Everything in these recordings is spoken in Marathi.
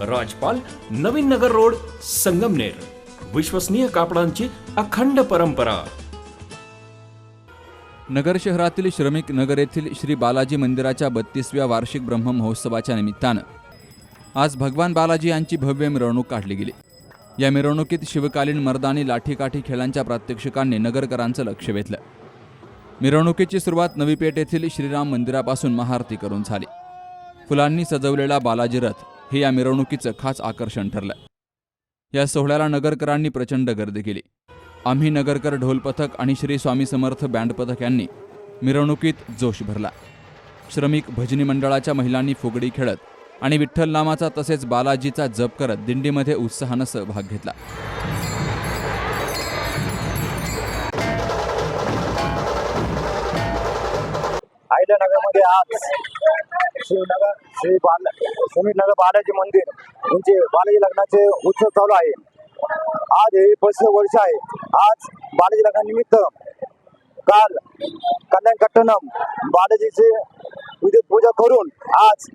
राजपाल नवीन नगर रोड संगमनेर. विश्वसनीय कापडांची अखंड परंपरा. नगर शहरातील श्रमिक नगर येथील श्री बालाजी मंदिराच्या बत्तीसव्या वार्षिक ब्रह्म महोत्सवाच्या निमित्तानं आज भगवान बालाजी यांची भव्य मिरवणूक काढली गेली. या मिरवणुकीत शिवकालीन मर्दानी लाठीकाठी खेळांच्या प्रात्यक्षिकांनी नगरकरांचं लक्ष वेधलं. मिरवणुकीची सुरुवात नवी पेठ येथील श्रीराम मंदिरापासून महाआरती करून झाली. फुलांनी सजवलेला बालाजी रथ हे या मिरवणुकीचं खास आकर्षण ठरलं. या सोहळ्याला नगरकरांनी प्रचंड गर्दी केली. आम्ही नगरकर ढोल पथक आणि श्री स्वामी समर्थ बँड पथक यांनी मिरवणुकीत जोश भरला. श्रमिक भजनी मंडळाच्या महिलांनी फुगडी खेळत आणि विठ्ठल नामाचा तसेच बालाजीचा जप करत दिंडीमध्ये उत्साहानं सहभाग घेतला. नगरमध्ये आज शिवनगर श्री बाल नगर बालाजी मंदिर यांचे बालाजी लग्नाचे उत्सव चालू आहे. आज हे पस्तीस वर्ष आहे. आज बालाजी लग्नानिमित्त काल कल्याण कट्टणम बालाजीचे विधी पूजा करून आज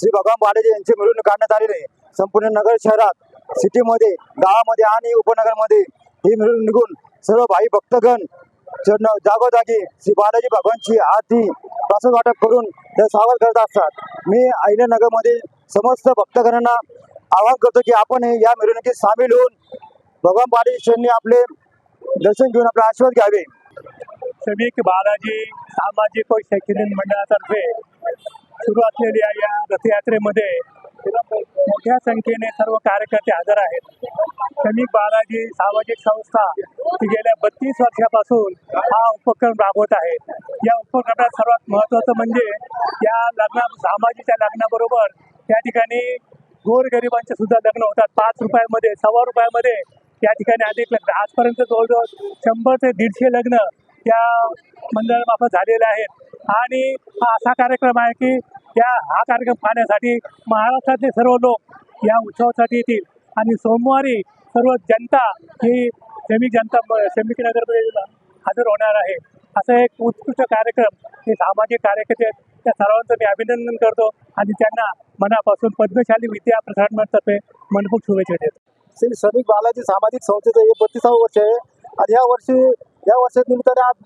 श्री भगवान बालाजी यांची मिरवणूक काढण्यात आलेली संपूर्ण नगर शहरात सिटीमध्ये गावामध्ये आणि उपनगरमध्ये ही मिरवणूक निघून सर्व भाई भक्तगण जागोजागी श्री बालाजी भगवानची आरती प्रसाद वाटप करून ते सावर करत असतात. मी अहिल्यानगरमध्ये समस्त भक्तगणांना आवाहन करतो की आपण हे या मिरवणुकीत सामील होऊन भगवान बालाजींनी आपले दर्शन घेऊन आपले आशीर्वाद घ्यावे. श्रमिक बालाजी सामाजिक व शैक्षणिक मंडळातर्फे सुरू असलेल्या या रथयात्रेमध्ये मोठ्या संख्येने सर्व कार्यकर्ते हजर आहेत. श्रमिक बालाजी सामाजिक संस्था ही गेल्या बत्तीस वर्षापासून हा उपक्रम राबवत आहे. या उपक्रमात सर्वात महत्त्वाचं म्हणजे या लग्ना सामाजिकच्या लग्नाबरोबर त्या ठिकाणी गोरगरिबांचे सुद्धा लग्न होतात. पाच रुपयामध्ये सव्वा रुपयामध्ये त्या ठिकाणी अधिक लग्न. आजपर्यंत जवळजवळ शंभर ते दीडशे लग्न त्या मंडळामार्फत झालेले आहेत. आणि हा असा कार्यक्रम आहे की या हा कार्यक्रम पाहण्यासाठी महाराष्ट्रातले सर्व लोक या उत्सवासाठी येतील. आणि सोमवारी सर्व जनता ही श्रमिक जनता म- श्रमिक नगरमध्ये हजर होणार आहे. असं एक उत्कृष्ट कार्यक्रम हे सामाजिक कार्यकर्ते आहेत. त्या सर्वांचं मी अभिनंदन करतो आणि त्यांना मनापासून पद्मशाली विद्या प्रसारणातर्फे मनपूर शुभेच्छा देतो. श्री श्रमिक बालाजी सामाजिक संस्थेचं हे बत्तीसावं वर्ष आहे. आणि या वर्षी या वर्षात निमित्ताने आज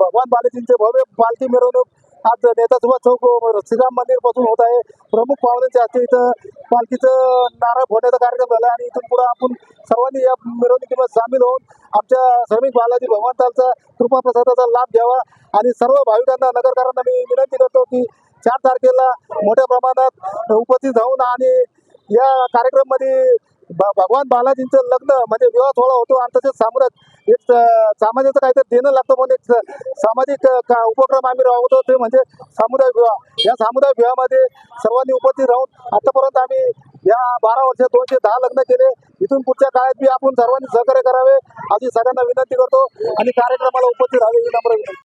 भगवान बालाजींचे भव्य पालखी मिरवणूक आज नेता चौक श्रीराम मंदिरपासून होत आहे. प्रमुख पाहुण्यांच्या हस्ते इथं पालखीचं नारळ फोडण्याचा कार्यक्रम झाला आणि इथून पुढे आपण सर्वांनी या मिरवणुकीमध्ये सामील होऊन आमच्या श्रमिक बालाजी भगवंतांचा कृपा प्रसादाचा लाभ घ्यावा. आणि सर्व भाविकांना नगरकरांना मी विनंती करतो की चार तारखेला मोठ्या प्रमाणात उपस्थित राहून आणि या कार्यक्रमामध्ये भगवान बालाजींचं लग्न म्हणजे विवाह थोडा होतो आणि तसेच साम्राज्य एक अं, काहीतरी देणं लागतं म्हणून एक सामाजिक का- उपक्रम आम्ही राबवतो. ते म्हणजे सामुदायिक विवाह. या सामुदायिक विवाहामध्ये सर्वांनी उपस्थित राहून आतापर्यंत आम्ही या बारा वर्षात दोनशे दहा लग्न केले. इथून पुढच्या काळात बी आपण सर्वांनी सहकार्य करावे. अशी सगळ्यांना विनंती करतो आणि कार्यक्रमाला उपस्थित राहावे ही नम्र विनंती.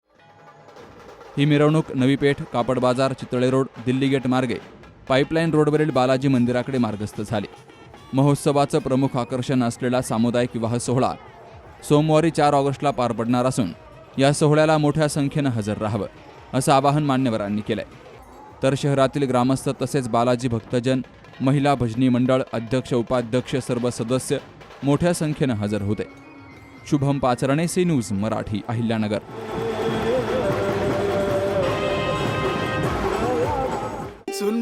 ही मिरवणूक नवी पेठ कापड बाजार चितळे रोड दिल्ली गेट मार्गे. पाईपलाईन रोडवरील बालाजी मंदिराकडे मार्गस्थ झाली. महोत्सवाचं प्रमुख आकर्षण असलेला सामुदायिक विवाह सोहळा सोमवारी चार ऑगस्टला पार पडणार असून या सोहळ्याला मोठ्या संख्येनं हजर राहावं असं आवाहन मान्यवरांनी केलंय. तर शहरातील ग्रामस्थ तसेच बालाजी भक्तजन महिला भजनी मंडळ अध्यक्ष उपाध्यक्ष सर्व सदस्य मोठ्या संख्येनं हजर होते. Shubham Pacharne C news Marathi Ahilyanagar.